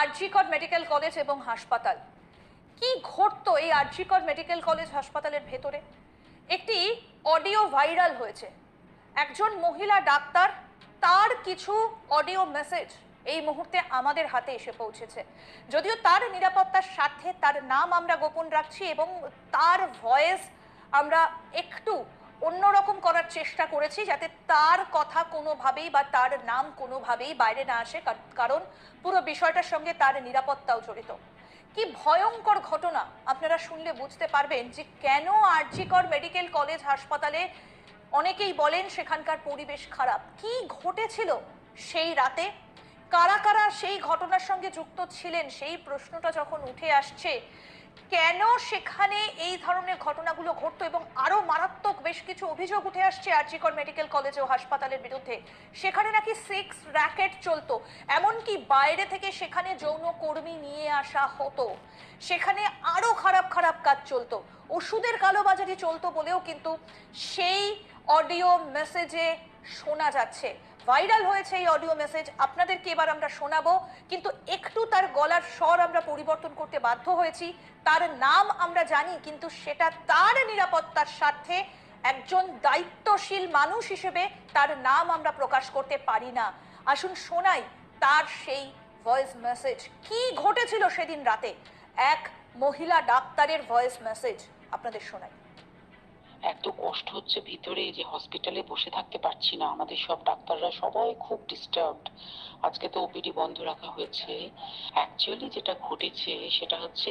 RG Kar medical college এবং হাসপাতাল। কি ঘটতো এই আরজিকর মেডিকেল কলেজ হাসপাতালের ভেতরে? একটি অডিও ভাইরাল হয়েছে। একজন মহিলা ডাক্তার, তার কিছু অডিও মেসেজ এই মুহূর্তে আমাদের হাতে এসে পৌঁছেছে। যদিও তার নিরাপত্তার স্বার্থে তার নাম আমরা গোপন রাখছি এবং তার ভয়েস আমরা একটু অন্যরকম করার চেষ্টা করেছি যাতে তার কথা কোনোভাবেই বা তার নাম কোনোভাবেই বাইরে না আসে, কার- কারণ পুরো বিষয়টার সঙ্গে তার নিরাপত্তাও জড়িত। কি ভয়ঙ্কর ঘটনা, আপনারা শুনলে বুঝতে পারবেন যে কেন আরজিকর মেডিকেল কলেজ হাসপাতালে অনেকেই বলেন সেখানকার পরিবেশ খারাপ। কি ঘটেছিল সেই রাতে? কারা কারা সেই ঘটনার সঙ্গে যুক্ত ছিলেন সেই প্রশ্নটা যখন উঠে আসছে কেন সেখানে এই ধরনের ঘটনাগুলো ঘটতো এবং আরও মারাত্মক বেশ কিছু অভিযোগ উঠে আসছে আরজিকর মেডিকেল কলেজ ও হাসপাতালের বিরুদ্ধে? সেখানে নাকি সেক্স র্যাকেট চলতো, এমনকি বাইরে থেকে সেখানে যৌন কর্মী নিয়ে আসা হতো। সেখানে আরও খারাপ খারাপ কাজ চলতো। ওষুধের কালোবাজারি চলতো বলেও কিন্তু সেই অডিও মেসেজে শোনা যাচ্ছে। ভাইরাল হয়েছে এই অডিও মেসেজ। আপনাদেরকে এবার আমরা শোনাবো, কিন্তু একটু তার গলার স্বর আমরা পরিবর্তন করতে বাধ্য হয়েছি। তার নাম আমরা জানি, কিন্তু সেটা তার নিরাপত্তার স্বার্থে একজন দায়িত্বশীল মানুষ হিসেবে তার নাম আমরা প্রকাশ করতে পারি না। আসুন শোনাই তার সেই ভয়েস মেসেজ কি ঘটেছিল সেদিন রাতে? এক মহিলা ডাক্তারের ভয়েস মেসেজ আপনাদের শোনাই। এত কষ্ট হচ্ছে ভিতরে যে হসপিটালে বসে থাকতে পারছি না। আমাদের সব ডাক্তাররা সবাই খুব ডিস্টার্বড আজকে তো ওপিডি বন্ধ রাখা হয়েছে। অ্যাকচুয়ালি যেটা ঘটেছে সেটা হচ্ছে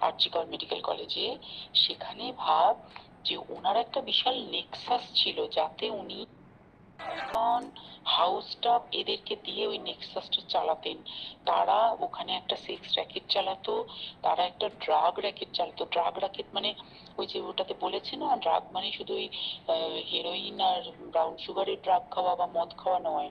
আর্চিকল মেডিকেল কলেজে, সেখানে ভাব যে ওনার একটা বিশাল নেক্সাস ছিল যাতে উনি হাউস স্টাফ এদেরকে দিয়ে ওই নেক্সাসটা চালাতেন। তারা ওখানে একটা সেক্স র্যাকেট চালাতো, তারা একটা ড্রাগ র্যাকেট চালাতো। ড্রাগ র্যাকেট মানে ওই যে ওটাতে বলেছে না ড্রাগ মানে শুধু ওই হেরোইন আর ব্রাউন সুগারের ড্রাগ খাওয়া বা মদ খাওয়া নয়।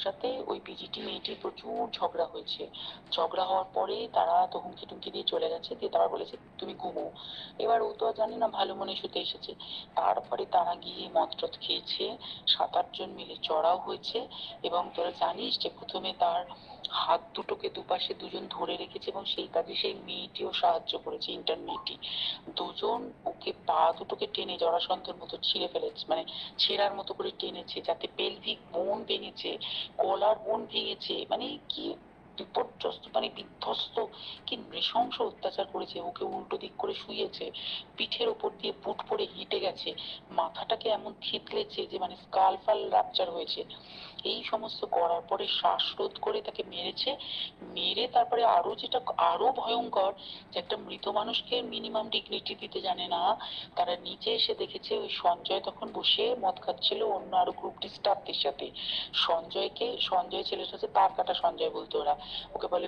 সাথে ওই পিজিটি মেয়েটির প্রচুর ঝগড়া হয়েছে। ঝগড়া হওয়ার পরে তারা তো হুমকি টুমকি দিয়ে চলে গেছে, দিয়ে তারা বলেছে, তুমি ঘুমো। এবার ও তো আর জানি না, ভালো মনে শুতে এসেছে। তারপরে তারা গিয়ে মদ টদ খেয়েছে সাত আটজন মিলে চড়াও হয়েছে এবং তোরা জানিস যে প্রথমে তার হাত দুটোকে দুপাশে দুজন ধরে রেখেছে এবং সেই কাজে সেই মেয়েটিও সাহায্য করেছে ইন্টার্ন মেয়েটি। দুজন ওকে পা দুটোকে টেনে জরাসন্ধের মতো ছিঁড়ে ফেলেছে মানে ছেঁড়ার মতো করে টেনেছে, যাতে পেলভিক বোন ভেঙেছে গলার বোন ভেঙেছে। মানে কি বিপর্যস্ত মানে বিধ্বস্ত। কি নৃশংস অত্যাচার করেছে, ওকে উল্টো দিক করে শুয়েছে পিঠের ওপর দিয়ে পুট পড়ে হেঁটে গেছে, মাথাটাকে এমন থিতলেছে যে মানে স্কাল ফাল রাপচার হয়েছে। এই সমস্ত করার পরে শ্বাসরোধ করে তাকে মেরেছে। মেরে তারপরে আরও যেটা আরও ভয়ঙ্কর, যে একটা মৃত মানুষকে মিনিমাম ডিগনিটি দিতে জানে না। তারা নিচে এসে দেখেছে ওই সঞ্জয় তখন বসে মদ খাচ্ছিল, অন্য আরও গ্রুপ স্টাফদের সাথে। সঞ্জয়কে, সঞ্জয় ছেলেটা হচ্ছে তার কাটা সঞ্জয় বলতো ওরা। ওকে বলে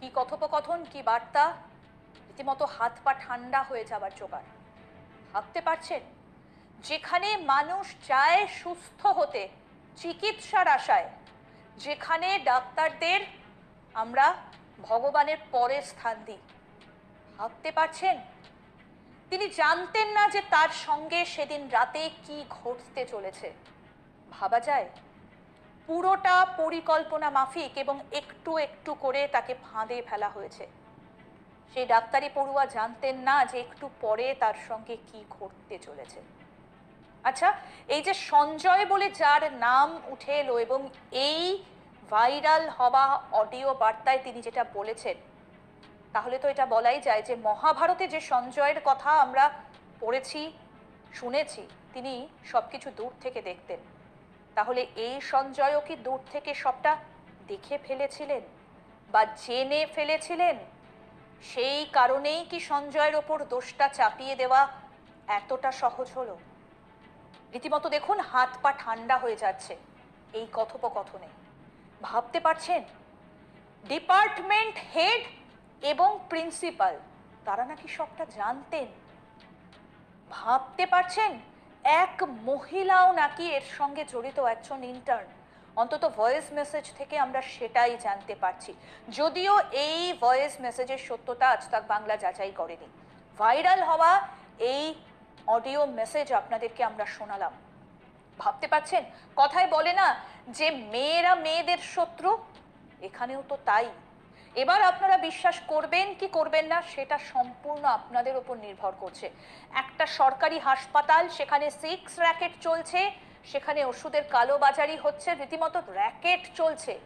কি কথোপকথন, কি বার্তা? রীতিমতো হাত পা ঠান্ডা হয়ে যাবার জোগাড়। ভাবতে পারছেন? যেখানে মানুষ চায় সুস্থ হতে, চিকিৎসার আশায়, যেখানে ডাক্তারদের আমরা ভগবানের পরে স্থান দিই। ভাবতে পারছেন? তিনি জানতেন না যে তার সঙ্গে সেদিন রাতে কি ঘটতে চলেছে। ভাবা যায় পুরোটা পরিকল্পনা মাফিক এবং একটু একটু করে তাকে ফাঁদে ফেলা হয়েছে। সেই ডাক্তারি পড়ুয়া জানতেন না যে একটু পরে তার সঙ্গে কি ঘটতে চলেছে। আচ্ছা এই যে সঞ্জয় বলে যার নাম উঠে এলো এবং এই ভাইরাল হওয়া অডিও বার্তায় তিনি যেটা বলেছেন, তাহলে তো এটা বলাই যায় যে মহাভারতে যে সঞ্জয়ের কথা আমরা পড়েছি, শুনেছি, তিনি সবকিছু দূর থেকে দেখতেন। তাহলে এই সঞ্জয়ও কি দূর থেকে সবটা দেখে ফেলেছিলেন বা জেনে ফেলেছিলেন? সেই কারণেই কি সঞ্জয়ের ওপর দোষটা চাপিয়ে দেওয়া এতটা সহজ হলো? রীতিমতো দেখুন, হাত পা ঠান্ডা হয়ে যাচ্ছে এই কথোপকথনে। ভাবতে পারছেন? ডিপার্টমেন্ট হেড এবং প্রিন্সিপাল, তারা নাকি সবটা জানতেন? ভাবতে পারছেন? এক মহিলাও নাকি এর সঙ্গে জড়িত একজন ইন্টার্ন অন্তত ভয়েস মেসেজ থেকে আমরা সেটাই জানতে পারছি। যদিও এই ভয়েস মেসেজের সত্যতা আজ তাক বাংলা যাচাই করেনি। ভাইরাল হওয়া এই অডিও মেসেজ আপনাদেরকে আমরা শোনালাম। ভাবতে পারছেন? কথায় বলে না যে মেয়েরা মেয়েদের শত্রু? এখানেও তো তাই। এবার আপনারা বিশ্বাস করবেন কি করবেন না, সেটা সম্পূর্ণ আপনাদের উপর নির্ভর করছে। একটা সরকারি হাসপাতাল, সেখানে সিক্স র্যাকেট চলছে, সেখানে ওষুধের কালোবাজারি হচ্ছে, রীতিমতো র্যাকেট চলছে।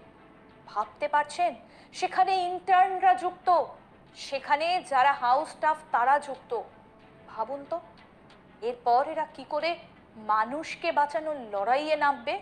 ভাবতে পারছেন? সেখানে ইন্টার্নরা যুক্ত, সেখানে যারা হাউস স্টাফ তারা যুক্ত। ভাবুন তো, এরপর এরা কি করে মানুষকে বাঁচানোর লড়াইয়ে নামবে?